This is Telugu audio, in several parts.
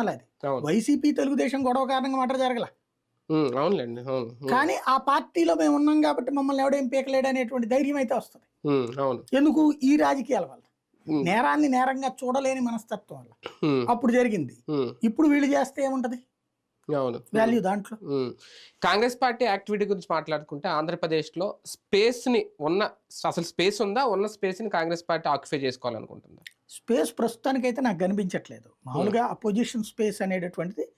అది వైసీపీ తెలుగుదేశం గొడవ కారణంగా మాట జరగల. అవునులేండి కానీ ఆ పార్టీలో మేము ఉన్నాం కాబట్టి మమ్మల్ని ఎవడేం పీకలేడు అనేటువంటి ధైర్యం అయితే వస్తుంది. ఎందుకు? ఈ రాజకీయాల వల్ల. నేరాన్ని నేరంగా చూడలేని మనస్తత్వం వల్ల. అప్పుడు జరిగింది. ఇప్పుడు వీళ్ళు చేస్తే ఏముంటది? అవును. వాల్యూ దాంట్లో. కాంగ్రెస్ పార్టీ యాక్టివిటీ గురించి మాట్లాడుకుంటే ఆంధ్రప్రదేశ్లో స్పేస్ని ఉన్న అసలు స్పేస్ ఉందా? ఉన్న స్పేస్ని కాంగ్రెస్ పార్టీ ఆక్యుపై చేసుకోవాలనుకుంటుందా? స్పేస్ ప్రస్తుతానికైతే నాకు కనిపించట్లేదు. మామూలుగా అపోజిషన్ స్పేస్ అనేటటువంటిది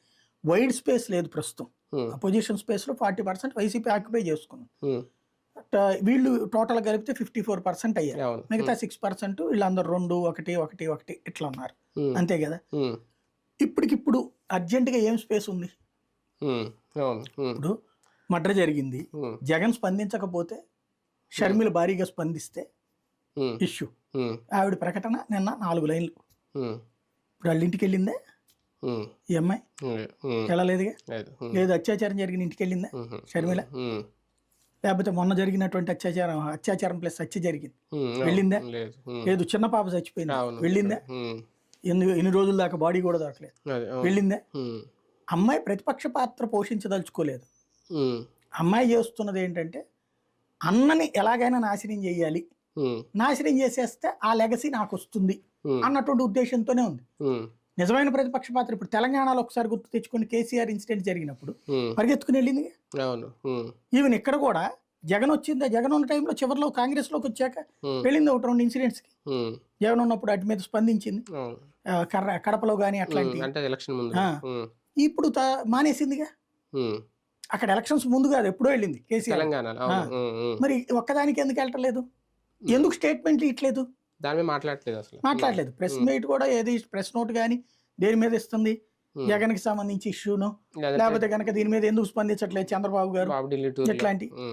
వైడ్ స్పేస్ లేదు ప్రస్తుతం. అపోజిషన్ స్పేస్లో ఫార్టీ పర్సెంట్ వైసీపీ ఆక్యుపై చేసుకున్నాం. వీళ్ళు టోటల్ కలిపితే ఫిఫ్టీ ఫోర్ పర్సెంట్ అయ్యారు. మిగతా సిక్స్ పర్సెంట్ వీళ్ళందరూ రెండు ఒకటి ఒకటి ఒకటి ఇట్లా ఉన్నారు. అంతే కదా? ఇప్పటికిప్పుడు అర్జెంటుగా ఏం స్పేస్ ఉంది? ఇప్పుడు మర్డర్ జరిగింది. జగన్ స్పందించకపోతే షర్మిల భారీగా స్పందిస్తే ఇష్యూ ఆవిడ ప్రకటన నిన్న నాలుగు లైన్లు. ఇప్పుడు వాళ్ళ ఇంటికి వెళ్ళిందే ఈ అమ్మాయి వెళ్ళలేదుగా? లేదు, అత్యాచారం జరిగిన ఇంటికి వెళ్ళిందా? షర్మిల? లేకపోతే మొన్న జరిగినటువంటి అత్యాచారం అత్యాచారం ప్లస్ హత్య జరిగింది. వెళ్ళిందా? లేదు. చిన్న పాప చచ్చిపోయింది. వెళ్ళిందా? ఎన్ని ఎన్ని రోజుల దాకా బాడీ కూడా దొరకలేదు. వెళ్ళిందా. అమ్మాయి ప్రతిపక్ష పాత్ర పోషించదలుచుకోలేదు. అమ్మాయి చేస్తున్నది ఏంటంటే అన్నని ఎలాగైనా నాశనం చేయాలి. నాశనం చేసేస్తే ఆ లెగసీ నాకు వస్తుంది అన్నటువంటి ఉద్దేశంతోనే ఉంది. నిజమైన ప్రతిపక్ష పాత్ర ఇప్పుడు తెలంగాణలో ఒకసారి గుర్తు తెచ్చుకుని కేసీఆర్ ఇన్సిడెంట్ జరిగినప్పుడు పరిగెత్తుకుని వెళ్ళింది. ఈవెన్ ఇక్కడ కూడా జగన్ వచ్చిందా జగన్ ఉన్న టైంలో చివరిలో కాంగ్రెస్లోకి వచ్చాక ఉమ్, వెళ్ళింది ఒకటి రెండు ఇన్సిడెంట్స్కి. ఉమ్, జగన్ ఉన్నప్పుడు అటు మీద స్పందించింది. కర్ర కడపలో కానీ అట్లాంటి ఇప్పుడు మానేసిందిగా? అక్కడ ఎలక్షన్స్ ముందు కాదు ఎప్పుడో వెళ్ళింది కేసీఆర్. మరి ఒక్కదానికి ఎందుకు వెళ్ళట్లేదు? ఎందుకు స్టేట్మెంట్లు ఇట్లేదు? దాని మీద మాట్లాడట్లేదు అసలు. మాట్లాడలేదు. ప్రెస్ మీట్ కూడా ఏది ప్రెస్ నోట్ కానీ దేని మీద ఇస్తుంది? జగన్కి సంబంధించి ఇష్యూను లేకపోతే కనుక దీని మీద ఎందుకు స్పందించట్లేదు చంద్రబాబు గారు? ఇట్లాంటి